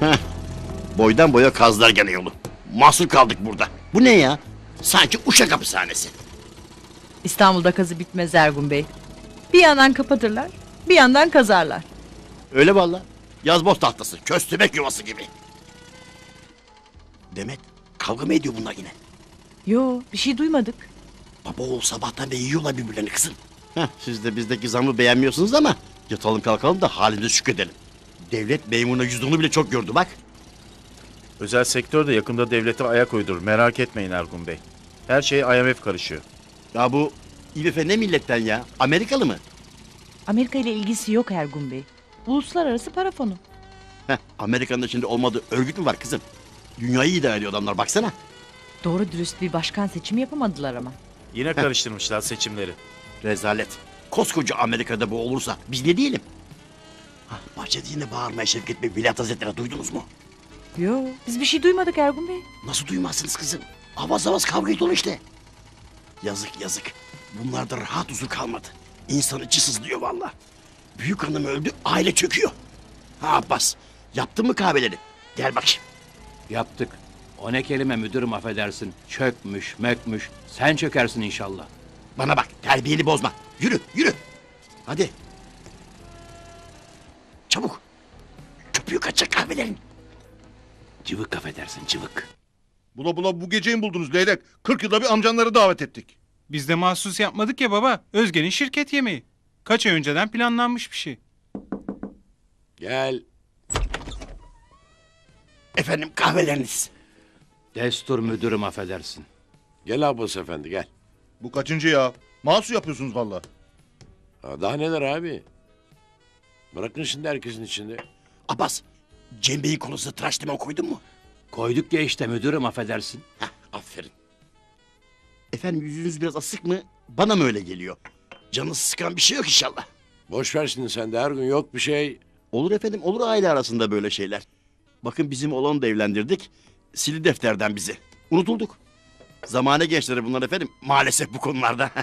Heh. Boydan boya kazlar gene yolu. Mahsur kaldık burada. Bu ne ya? Sanki Uşak hapishanesi. İstanbul'da kazı bitmez Ergun Bey. Bir yandan kapatırlar, bir yandan kazarlar. Öyle valla. Yazboz tahtası, köstebek yuvası gibi. Demet, kavga mı ediyor bunlar yine? Yo, bir şey duymadık. Baba oğul sabahtan beri yiyorlar birbirlerini kızım. Heh, siz de bizdeki zamı beğenmiyorsunuz ama yatalım kalkalım da halimize şükredelim. Devlet memuruna yüzde bile çok gördü bak. Özel sektör de yakında devlete ayak uydurur. Merak etmeyin Ergun Bey. Her şey IMF karışıyor. Ya bu İBF ne milletten ya? Amerikalı mı? Amerika ile ilgisi yok Ergun Bey. Uluslararası para fonu. Heh, Amerika'nın içinde olmadığı örgüt mü var kızım? Dünyayı idare ediyor adamlar baksana. Doğru dürüst bir başkan seçimi yapamadılar ama. Yine karıştırmışlar seçimleri. Rezalet. Koskoca Amerika'da bu olursa biz ne diyelim? Yine bağırmaya Şevket Bey Veliaht Hazretleri duydunuz mu? Yo, biz bir şey duymadık Ergun Bey. Nasıl duymazsınız kızım? Avaz avaz kavga dolu işte. Yazık yazık. Bunlarda rahat huzur kalmadı. İnsan içi sızlıyor valla. Büyük hanım öldü, aile çöküyor. Ha Abbas, yaptın mı kahveleri? Gel bakayım. Yaptık. O ne kelime müdürüm affedersin. Çökmüş, mökmüş. Sen çökersin inşallah. Bana bak, terbiyeni bozma. Yürü, yürü. Hadi. Çabuk. Köpüğü kaçacak kahvelerin. Cıvık affedersin, cıvık. Bula bula bu geceyi mi buldunuz Leylek? 40 yılda bir amcanları davet ettik. Biz de mahsus yapmadık ya baba. Özge'nin şirket yemeği. Kaç ay önceden planlanmış bir şey. Gel. Efendim kahveleriniz. Destur müdürüm affedersin. Gel Abbas efendi gel. Bu kaçıncı ya? Mahsus yapıyorsunuz valla. Ha, daha neler abi? Bırakın şimdi herkesin içinde. Abbas, Cem Bey'in konusunda tıraş limon koydun mu? Koyduk ya işte müdürüm affedersin. Heh, aferin. Efendim yüzünüz biraz asık mı? Bana mı öyle geliyor? Canınız sıkan bir şey yok inşallah. Boş ver şimdi sen de her gün yok bir şey. Olur efendim, olur aile arasında böyle şeyler. Bakın bizim olanı da evlendirdik. Sili defterden bizi. Unutulduk. Zamane gençleri bunlar efendim. Maalesef bu konularda.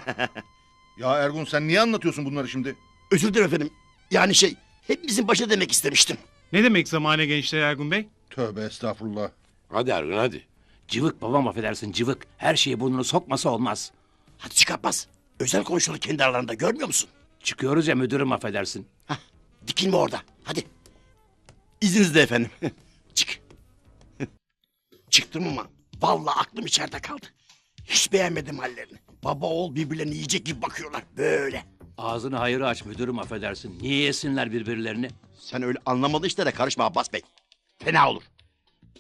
Ya Ergun sen niye anlatıyorsun bunları şimdi? Özür dilerim efendim. Yani şey, hepimizin başı demek istemiştim. Ne demek zamane gençleri Ergun Bey? Tövbe estağfurullah. Hadi Ergun hadi. Cıvık babam affedersin, cıvık. Her şeye burnunu sokmasa olmaz. Hadi çık Abbas. Özel konuşuyorlar kendi aralarında görmüyor musun? Çıkıyoruz ya müdürüm affedersin. Hah, dikilme orada. Hadi. İzninizle efendim. Çık. Çıktım ama vallahi aklım içeride kaldı. Hiç beğenmedim hallerini. Baba oğul birbirlerini yiyecek gibi bakıyorlar. Böyle. Ağzını hayırı aç müdürüm affedersin. Niye yesinler birbirlerini? Sen öyle anlamadı işlere karışma Abbas Bey. Fena olur.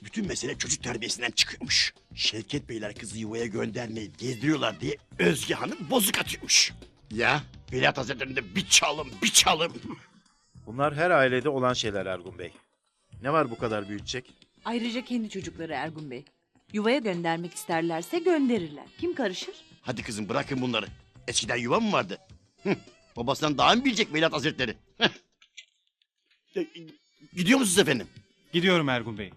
Bütün mesele çocuk terbiyesinden çıkıyormuş. Şevket Beyler kızı yuvaya göndermeyip gezdiriyorlar diye Özge Hanım bozuk atıyormuş. Ya Veliaht Hazretleri'nde bir çalım bir çalım. Bunlar her ailede olan şeyler Ergun Bey. Ne var bu kadar büyütecek? Ayrıca kendi çocukları Ergun Bey. Yuvaya göndermek isterlerse gönderirler. Kim karışır? Hadi kızım bırakın bunları. Eskiden yuva mı vardı? Babasından daha mı bilecek Veliaht Hazretleri? E, Gidiyor musunuz efendim? Gidiyorum Ergun Bey.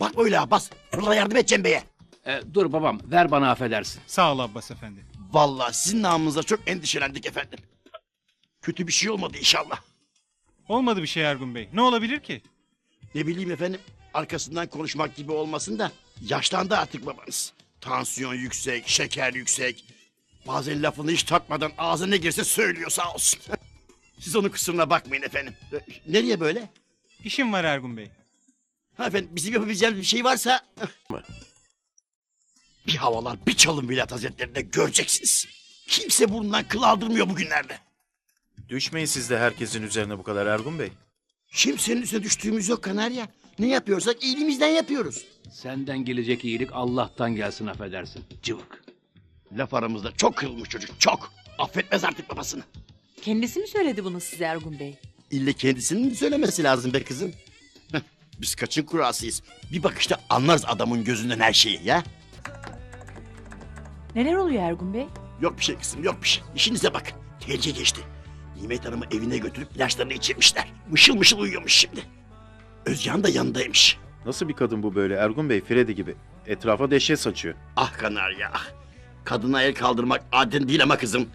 Bak öyle Abbas. Fırla yardım et Cem Bey'e. E, dur babam, ver bana affedersin. Sağ ol Abbas Efendi. Vallahi sizin namınıza çok endişelendik efendim. Kötü bir şey olmadı inşallah. Olmadı bir şey Ergun Bey. Ne olabilir ki? Ne bileyim efendim arkasından konuşmak gibi olmasın da yaşlandı artık babanız. Tansiyon yüksek, şeker yüksek. Bazen lafını hiç takmadan ağzına ne girse söylüyor sağ olsun. Siz onun kusuruna bakmayın efendim. E, Nereye böyle? İşim var Ergun Bey. Ha efendim bizim yapabileceğimiz bir şey varsa... bir havalar bir çalın Veliaht Hazretleri'nde göreceksiniz. Kimse burnundan kıl aldırmıyor bugünlerde. Düşmeyin siz de herkesin üzerine bu kadar Ergun Bey. Kimsenin üstüne düştüğümüz yok Kanarya. Ne yapıyorsak iyiliğimizden yapıyoruz. Senden gelecek iyilik Allah'tan gelsin affedersin. Cıvık. Laf aramızda çok kırılmış çocuk çok. Affetmez artık babasını. Kendisi mi söyledi bunu size Ergun Bey? İlle kendisinin mi söylemesi lazım be kızım? Heh, Biz kaçın kurasıyız. Bir bakışta anlarız adamın gözünden her şeyi ya. Neler oluyor Ergun Bey? Yok bir şey kızım yok bir şey. İşinize bakın. Tehlike geçti. Nimet Hanım'ı evine götürüp ilaçlarını içirmişler. Mışıl mışıl uyuyormuş şimdi. Özcan da yanındaymış. Nasıl bir kadın bu böyle Ergun Bey Freddy gibi? Etrafa dehşet saçıyor. Ah Kanarya ah. Kadına el kaldırmak adin değil ama kızım.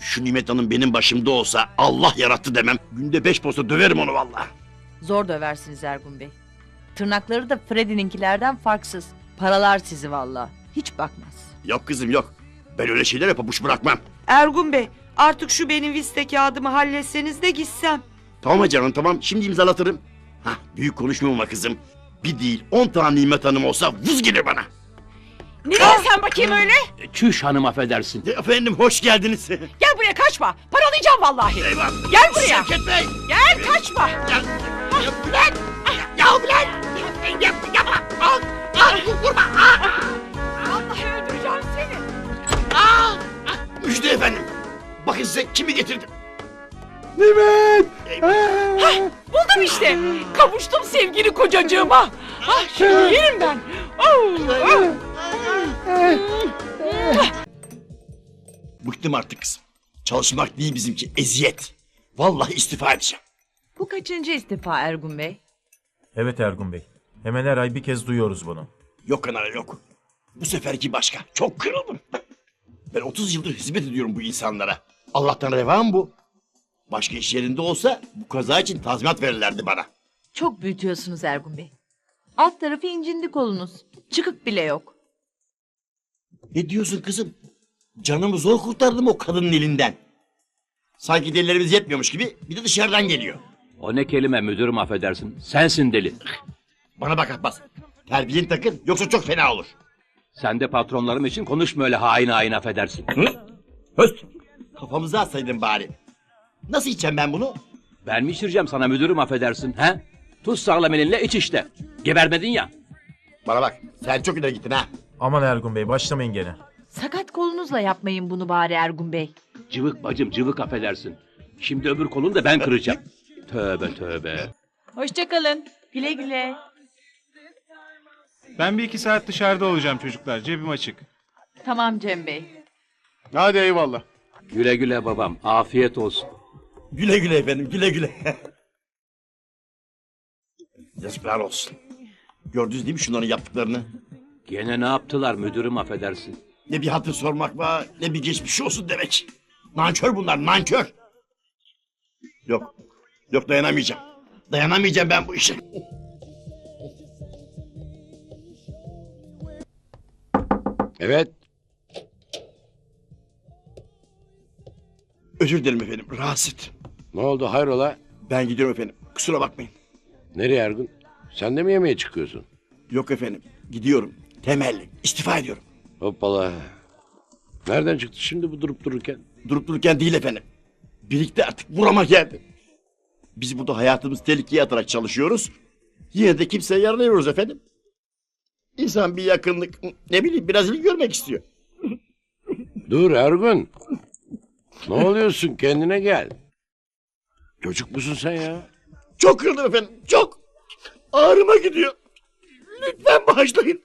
Şu Nimet Hanım benim başımda olsa Allah yarattı demem. Günde beş posta döverim onu vallahi. Zor döversiniz Ergun Bey. Tırnakları da Freddy'ninkilerden farksız. Paralar sizi valla. Hiç bakmaz. Yok kızım yok. Ben öyle şeylere pabuç bırakmam. Ergun Bey artık şu benim viste kağıdımı halletseniz de gitsem. Tamam canım tamam şimdi imzalatırım. Hah büyük konuşma ama kızım. Bir değil on tane Nimet Hanım olsa vız gelir bana. Ne diyorsun sen bakayım öyle? E, Çüş hanım affedersin. E, Efendim hoş geldiniz. Gel buraya kaçma. Paralayacağım vallahi. Eyvah. Gel buraya. Şevket Bey. Gel kaçma. Gel. Ya Bülent. Ya Bülent. Yap, yapma. Al. Al. Vurma. Al. Vallahi öldüreceğim seni. Al. Müjde efendim. Bakın size kimi getirdim. Nimet. Eyvah. Buldum işte. Kavuştum sevgili kocacığıma. Ah yerim ben. Oh, oh. Bıktım artık kızım. Çalışmak değil bizimki eziyet. Vallahi istifa edeceğim. Bu kaçıncı istifa Ergun Bey? Evet Ergun Bey. Hemen her ay bir kez duyuyoruz bunu. Yok kanara yok. Bu seferki başka. Çok kırıldım. Ben 30 yıldır hizmet ediyorum bu insanlara. Allah'tan revan bu. Başka iş yerinde olsa bu kaza için tazminat verirlerdi bana. Çok büyütüyorsunuz Ergun Bey. Alt tarafı incindi kolunuz. Çıkık bile yok. Ne diyorsun kızım? Canımı zor kurtardım o kadının elinden. Sanki delilerimiz yetmiyormuş gibi bir de dışarıdan geliyor. O ne kelime müdürüm affedersin. Sensin deli. Bana bak Abbas. Terbiyeni takın yoksa çok fena olur. Sen de patronlarım için konuşma öyle hain hain affedersin. Höst. Kafamıza atsaydın bari. Nasıl içeceğim ben bunu? Ben mi içireceğim sana müdürüm affedersin he? Tut sağlam elinle iç işte. Gebermedin ya. Bana bak sen çok ileri gittin ha. Aman Ergun Bey başlamayın gene. Sakat kolunuzla yapmayın bunu bari Ergun Bey. Cıvık bacım cıvık affedersin. Şimdi öbür kolunu da ben kıracağım. Tövbe tövbe. Hoşçakalın. Güle güle. Ben bir iki saat dışarıda olacağım çocuklar. Cebim açık. Tamam Cem Bey. Hadi eyvallah. Güle güle babam. Afiyet olsun. Güle güle efendim güle güle. Yazıklar olsun. Gördünüz değil mi şunların yaptıklarını? Gene ne yaptılar müdürüm affedersin. Ne bir hatır sormak var ne bir geçmiş olsun demek. Nankör bunlar nankör. Yok. Yok dayanamayacağım. Dayanamayacağım ben bu işe. Evet. Özür dilerim efendim rahatsız ettim. Ne oldu hayrola? Ben gidiyorum efendim kusura bakmayın. Nereye Ergun? Sen de mi yemeğe çıkıyorsun? Yok efendim gidiyorum. Temelli istifa ediyorum. Hoppala. Nereden çıktı şimdi bu durup dururken? Durup dururken değil efendim. Birlikte artık burama geldi. Biz burada hayatımızı tehlikeye atarak çalışıyoruz. Yine de kimseye yaranıyoruz efendim. İnsan bir yakınlık, ne bileyim biraz ilgi görmek istiyor. Dur Ergun. Ne oluyorsun kendine gel. Çocuk musun sen ya? Çok kırıldım efendim, çok. Ağrıma gidiyor. Lütfen bağışlayın.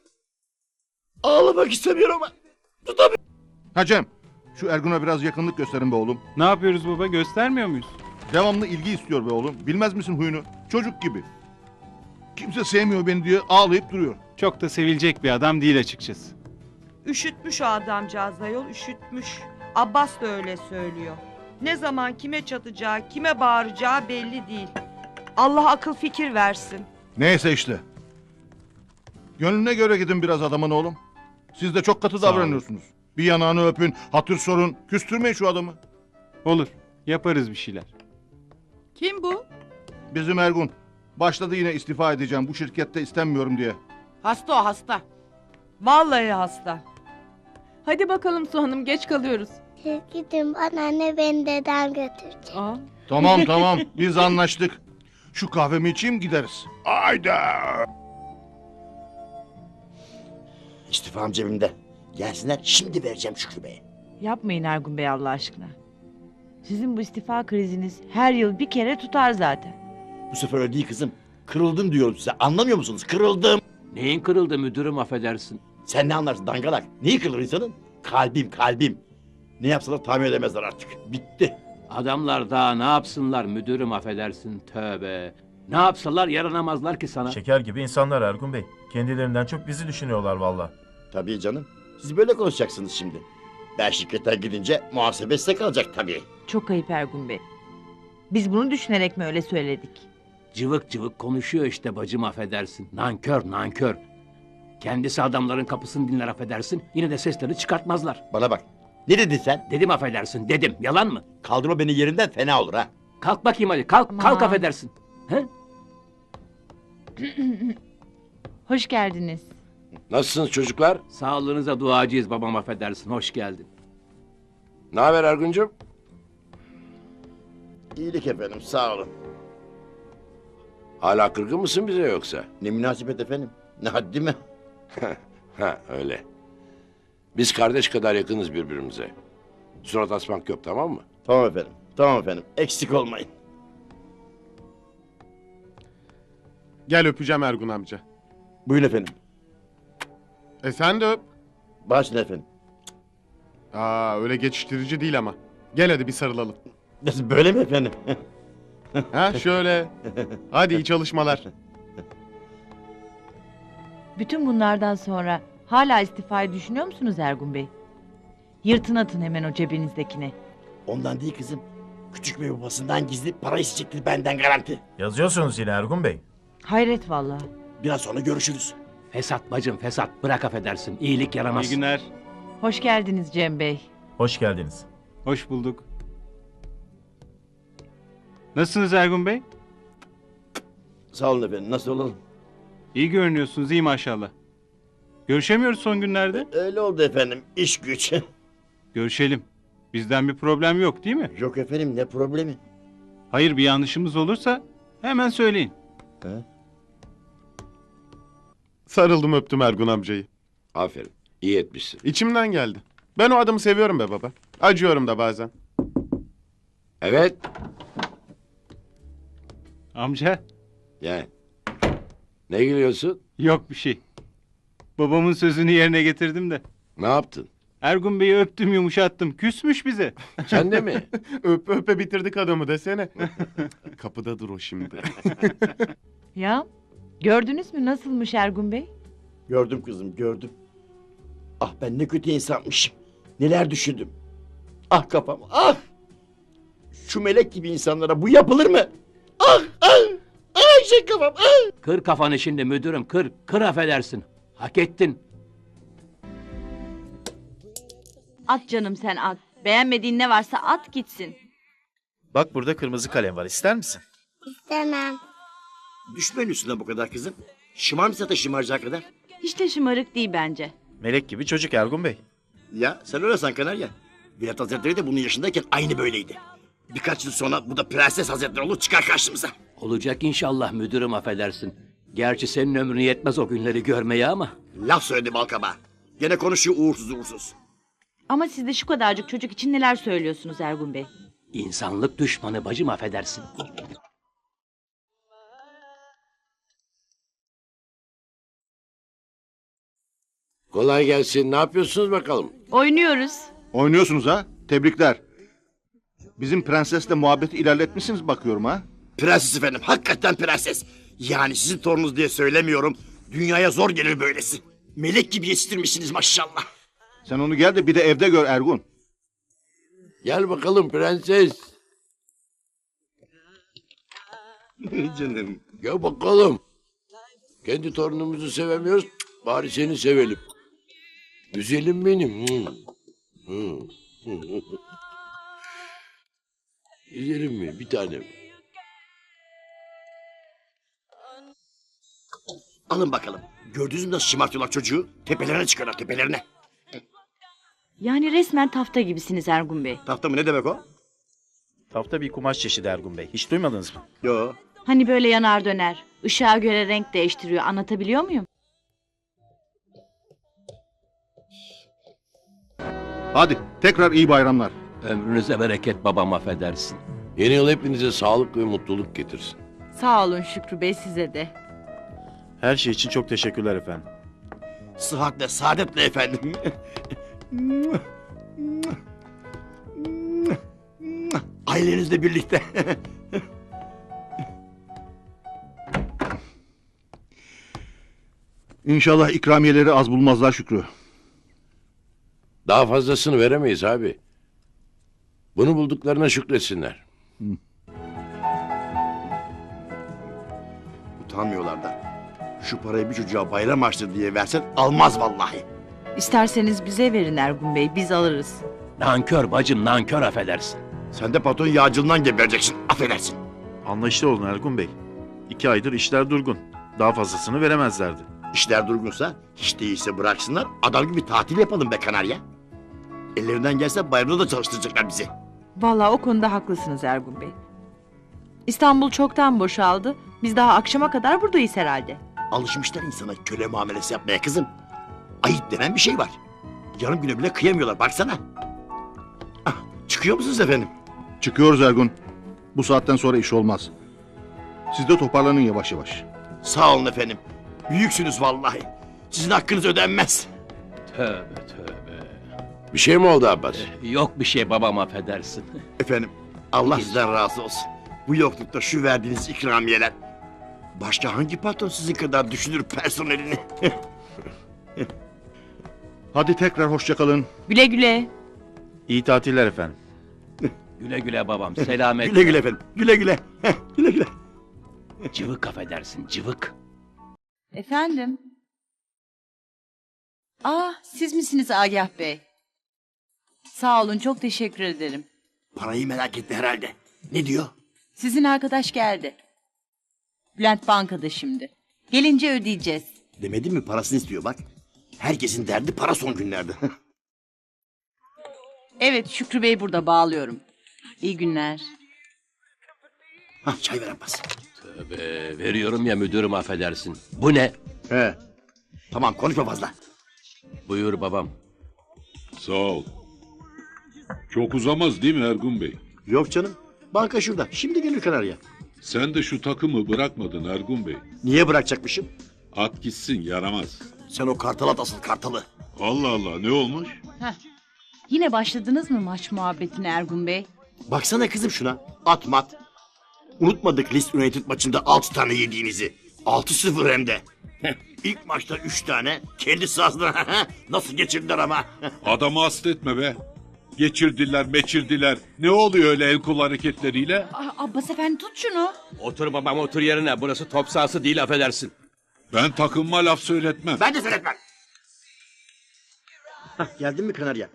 Ağlamak istemiyorum ama tutamıyorum. Ha Cem. Şu Ergun'a biraz yakınlık gösterin be oğlum. Ne yapıyoruz baba? Göstermiyor muyuz? Devamlı ilgi istiyor be oğlum. Bilmez misin huyunu? Çocuk gibi. Kimse sevmiyor beni diye ağlayıp duruyor. Çok da sevilecek bir adam değil açıkçası. Üşütmüş o adamcağız ayol üşütmüş. Abbas da öyle söylüyor. Ne zaman kime çatacağı, kime bağıracağı belli değil. Allah akıl fikir versin. Neyse işte. Gönlüne göre gidin biraz adamın oğlum. Siz de çok katı Sağ olun. davranıyorsunuz. Bir yanağını öpün, hatır sorun. Küstürmeyin şu adamı. Olur. Yaparız bir şeyler. Kim bu? Bizim Ergun. Başladı yine istifa edeceğim. Bu şirkette istenmiyorum diye. Hasta o hasta. Vallahi hasta. Hadi bakalım Su Hanım geç kalıyoruz. Siz gidin bana anne beni dedem götürecek. Aa. Tamam tamam biz anlaştık. Şu kahvemi içeyim gideriz. Ayda. İstifam cebimde. Gelsinler şimdi vereceğim Şükrü Bey'e. Yapmayın Ergun Bey Allah aşkına. Sizin bu istifa kriziniz her yıl bir kere tutar zaten. Bu sefer öyle değil kızım. Kırıldım diyorum size. Anlamıyor musunuz? Kırıldım. Neyin kırıldı müdürüm affedersin. Sen ne anlarsın dangalak? Neyi kırılır insanın? Kalbim kalbim. Ne yapsalar tahmin edemezler artık. Bitti. Adamlar daha ne yapsınlar müdürüm affedersin tövbe. Ne yapsalar yaranamazlar ki sana. Şeker gibi insanlar Ergun Bey. Kendilerinden çok bizi düşünüyorlar valla. Tabii canım. Siz böyle konuşacaksınız şimdi. Ben şirkete gidince muhasebe size kalacak tabii. Çok ayıp Ergun Bey. Biz bunu düşünerek mi öyle söyledik? Cıvık cıvık konuşuyor işte bacım affedersin. Nankör nankör. Kendisi adamların kapısını dinler affedersin. Yine de sesleri çıkartmazlar. Bana bak. Ne dedin sen? Dedim affedersin dedim. Yalan mı? Kaldırma beni yerinden fena olur ha. Kalk bakayım hadi kalk. Aman. Kalk affedersin. He? Hoş geldiniz. Nasılsınız çocuklar? Sağlığınıza duacıyız babam affedersin. Hoş geldin. Ne haber Ergun'cum? İyilik efendim sağ olun. Hala kırgın mısın bize yoksa? Ne münasebet efendim. Ne haddi mi? Ha öyle. Biz kardeş kadar yakınız birbirimize. Surat asmak yok tamam mı? Tamam efendim. Tamam efendim. Eksik olmayın. Gel öpeceğim Ergun amca. Buyurun efendim. E sen de öp. Başla efendim. Aa öyle geçiştirici değil ama. Gel hadi bir sarılalım. Nasıl böyle mi efendim? Ha şöyle. Hadi iyi çalışmalar. Bütün bunlardan sonra hala istifayı düşünüyor musunuz Ergun Bey? Yırtın atın hemen o cebinizdekini. Ondan değil kızım. Küçük bey babasından gizli para isteyecektir benden garanti. Yazıyorsunuz yine Ergun Bey. Hayret vallahi. Biraz sonra görüşürüz. Fesat bacım fesat. Bırak affedersin. İyilik yaramaz. İyi günler. Hoş geldiniz Cem Bey. Hoş geldiniz. Hoş bulduk. Nasılsınız Ergun Bey? Sağ olun efendim. Nasıl olalım? İyi görünüyorsunuz, iyi maşallah. Görüşemiyoruz son günlerde. Öyle oldu efendim. İş güç. Görüşelim. Bizden bir problem yok değil mi? Yok efendim ne problemi? Hayır bir yanlışımız olursa hemen söyleyin. Sarıldım öptüm Ergun amcayı. Aferin. İyi etmişsin. İçimden geldi. Ben o adamı seviyorum be baba. Acıyorum da bazen. Evet. Amca Yani. Ne gülüyorsun? yok bir şey. Babamın sözünü yerine getirdim de. Ne yaptın? Ergun Bey'i öptüm yumuşattım. Küsmüş bize. Sen de mi? Öpe öpe bitirdik adamı desene. Kapıda dur o şimdi. Ya gördünüz mü nasılmış Ergun Bey? Gördüm kızım gördüm. Ah ben ne kötü insanmışım. Neler düşündüm. Ah kafam ah. Şu melek gibi insanlara bu yapılır mı? Ah ah. Ah şey kafam ah. Kır kafanı şimdi müdürüm kır. Kır affedersin. Hak ettin. At canım sen at. Beğenmediğin ne varsa at gitsin. Bak burada kırmızı kalem var. İster misin? İstemem. Düşmeyin üstüne bu kadar kızım. Şımar mı zaten şımaracak kadar? Hiç de şımarık değil bence. Melek gibi çocuk Ergun Bey. Ya sen öyle san Kanarya. Vedat Hazretleri de bunun yaşındayken aynı böyleydi. Birkaç yıl sonra bu da Prenses Hazretleri olur çıkar karşımıza. Olacak inşallah müdürüm affedersin. Gerçi senin ömrün yetmez o günleri görmeye ama. Laf söyledi balkaba. Gene konuşuyor uğursuz uğursuz. Ama siz de şu kadarcık çocuk için neler söylüyorsunuz Ergun Bey? İnsanlık düşmanı bacım affedersin. Kolay gelsin. Ne yapıyorsunuz bakalım? Oynuyoruz. Oynuyorsunuz ha? Tebrikler. Bizim prensesle muhabbeti ilerletmişsiniz bakıyorum ha. Prenses efendim hakikaten prenses. Yani sizin torununuz diye söylemiyorum. Dünyaya zor gelir böylesi. Melek gibi yetiştirmişsiniz maşallah. Sen onu gel de bir de evde gör Ergun. Gel bakalım prenses. Canım. Gel bakalım. Kendi torunumuzu sevemiyoruz. Bari seni sevelim. Güzelim benim. Güzelim mi? Bir tanem. Alın bakalım. Gördünüz mü nasıl şımartıyorlar çocuğu? Tepelerine çıkıyorlar tepelerine. Yani resmen tafta gibisiniz Ergun Bey. Tahta mı ne demek o? Tafta bir kumaş çeşidi Ergun Bey. Hiç duymadınız mı? Yo. Hani böyle yanar döner. Işığa göre renk değiştiriyor. Anlatabiliyor muyum? Hadi tekrar iyi bayramlar. Ömrünüze bereket babam affedersin. Yeni yıl hepinize sağlık ve mutluluk getirsin. Sağ olun Şükrü Bey size de. Her şey için çok teşekkürler efendim. Sıhhatle, saadetle efendim. Ailenizle birlikte. İnşallah ikramiyeleri az bulmazlar Şükrü. Daha fazlasını veremeyiz abi. Bunu bulduklarına şükretsinler. Utanmıyorlar da. Şu parayı bir çocuğa bayram açtı diye versen almaz vallahi. İsterseniz bize verin Ergun Bey biz alırız. Nankör bacım nankör affedersin. Sen de patron yağcılığından gebereceksin. Affedersin. Anlayışlı olun Ergun Bey. İki aydır işler durgun. Daha fazlasını veremezlerdi. İşler durgunsa hiç değilse bıraksınlar. Adam gibi tatil yapalım be Kanarya. Ellerinden gelse bayramda da çalıştıracaklar bizi. Vallahi o konuda haklısınız Ergun Bey. İstanbul çoktan boşaldı. Biz daha akşama kadar buradayız herhalde. Alışmışlar insana köle muamelesi yapmaya kızım. Ayıp denen bir şey var. Yarım güne bile kıyamıyorlar baksana. Ah, çıkıyor musunuz efendim? Çıkıyoruz Ergun. Bu saatten sonra iş olmaz. Siz de toparlanın yavaş yavaş. Sağ olun efendim. Büyüksünüz vallahi. Sizin hakkınız ödenmez. Tövbe tövbe. Bir şey mi oldu Abbas? Yok bir şey babam affedersin. Efendim Allah sizden razı olsun. Bu yoklukta şu verdiğiniz ikramiyeler. Başka hangi patron sizin kadar düşünür personelini? Hadi tekrar hoşça kalın. Güle güle. İyi tatiller efendim. Güle güle babam selamet. güle güle efendim. Güle güle. Güle güle. Cıvık affedersin cıvık. Efendim? Aa siz misiniz Agah Bey? Sağ olun çok teşekkür ederim. Parayı merak etti herhalde. Ne diyor? Sizin arkadaş geldi. Bülent bankada şimdi. Gelince ödeyeceğiz. Demedim mi parasını istiyor bak. Herkesin derdi para son günlerde. Evet Şükrü Bey burada bağlıyorum. İyi günler. Hah, çay ver Abbas. Tövbe veriyorum ya müdürüm affedersin. Bu ne? He. Tamam konuşma fazla. Buyur babam. Sağ ol. Çok uzamaz değil mi Ergun Bey? Yok canım. Banka şurada. Şimdi gelir Kanarya. Sen de şu takımı bırakmadın Ergun Bey. Niye bırakacakmışım? At gitsin yaramaz. Sen o kartal at asıl kartalı. Allah Allah ne olmuş? Yine başladınız mı maç muhabbetine Ergun Bey? Baksana kızım şuna. At mat. Unutmadık Leeds United maçında 6 tane yediğinizi. 6-0 hem de. İlk maçta 3 tane. Kendi sahasında nasıl geçirdiler ama. Adamı hasta etme be. Geçirdiler meçirdiler. Ne oluyor öyle el kol hareketleriyle? Abbas efendi tut şunu. Otur babam otur yerine. Burası top sahası değil affedersin. Ben takımıma laf söyletmem. ben de söyletmem. Hah, geldin mi Kanarya?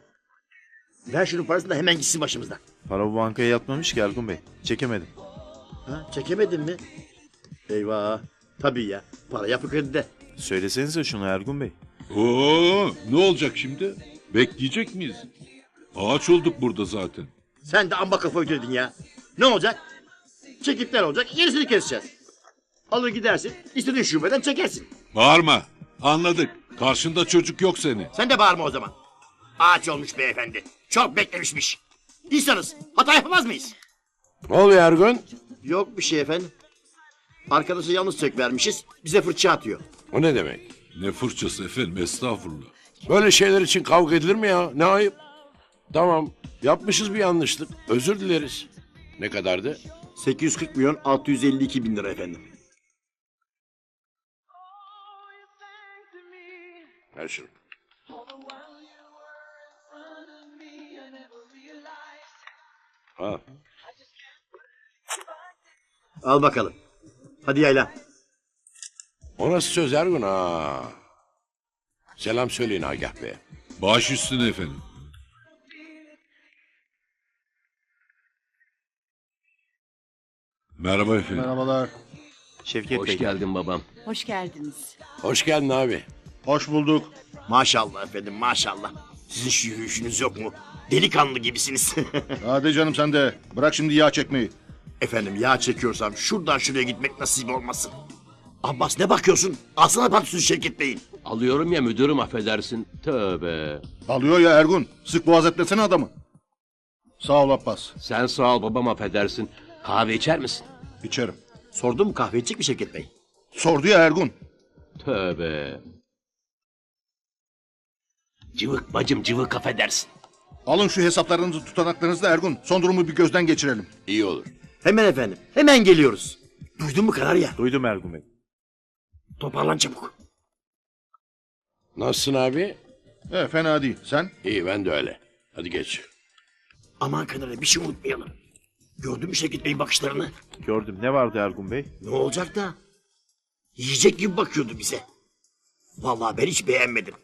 Ver şunun parasını da hemen gitsin başımızdan. Para bu bankaya yatmamış ki Ergun Bey. Çekemedim. Ha, çekemedin mi? Eyvah. Tabii ya. Para yapı kredide. Söylesenize şunu Ergun Bey. Oo, ne olacak şimdi? Bekleyecek miyiz? Ağaç olduk burada zaten. Sen de amba kafa ötedin ya. Ne olacak? Çekipler olacak. Gerisini keseceğiz. Alır gidersin. istediğin şubeden çekersin. Bağırma. Anladık. Karşında çocuk yok seni. Sen de bağırma o zaman. Ağaç olmuş beyefendi. Çok beklemişmiş. İnsanız. Hata yapamaz mıyız? Ne oluyor Ergun? Yok bir şey efendim. Arkadaşa yalnız çek vermişiz. Bize fırça atıyor. O ne demek? Ne fırçası efendim estağfurullah. Böyle şeyler için kavga edilir mi ya? Ne ayıp. Tamam yapmışız bir yanlışlık. Özür dileriz. Ne kadardı? 840 milyon 652 bin lira efendim. Ver şunu. Ha, Al bakalım. Hadi yayla. o nasıl söz Ergun ha? Selam söyleyin Agah Bey'e. Baş üstüne efendim. Merhaba efendim. Merhabalar. Şevket Hoş Bey. geldin babam. Hoş geldiniz. Hoş geldin abi. Hoş bulduk. Maşallah efendim maşallah. Sizin şu yürüyüşünüz yok mu? Delikanlı gibisiniz. Hadi canım sen de. Bırak şimdi yağ çekmeyi. efendim yağ çekiyorsam şuradan şuraya gitmek nasip olmasın. Abbas ne bakıyorsun? Alsana patrosunu Şevket Bey'in. Alıyorum ya müdürüm affedersin. Tövbe. Alıyor ya Ergun. Sık boğaz etmesene adamı. Sağ ol Abbas. Sen sağ ol babam affedersin. Kahve içer misin? İçerim. Sordum mu kahve içecek mi Şevket Bey? Sordu ya Ergun. Tövbe. Cıvık bacım cıvık affedersin. Alın şu hesaplarınızı tutanaklarınızı da Ergun. Son durumu bir gözden geçirelim. İyi olur. Hemen efendim. Hemen geliyoruz. Duydun mu Kanarya? Duydum Ergun Bey. Toparlan çabuk. Nasılsın abi? He fena değil. Sen? İyi ben de öyle. Hadi geç. Aman Kanarya bir şey unutmayalım. Gördün mü Şevket Bey'in bakışlarını? Gördüm. Ne vardı Ergun Bey? Ne olacak da? Yiyecek gibi bakıyordu bize. Vallahi ben hiç beğenmedim.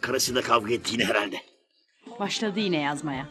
Karısıyla kavga ettiğini herhalde. Başladı yine yazmaya.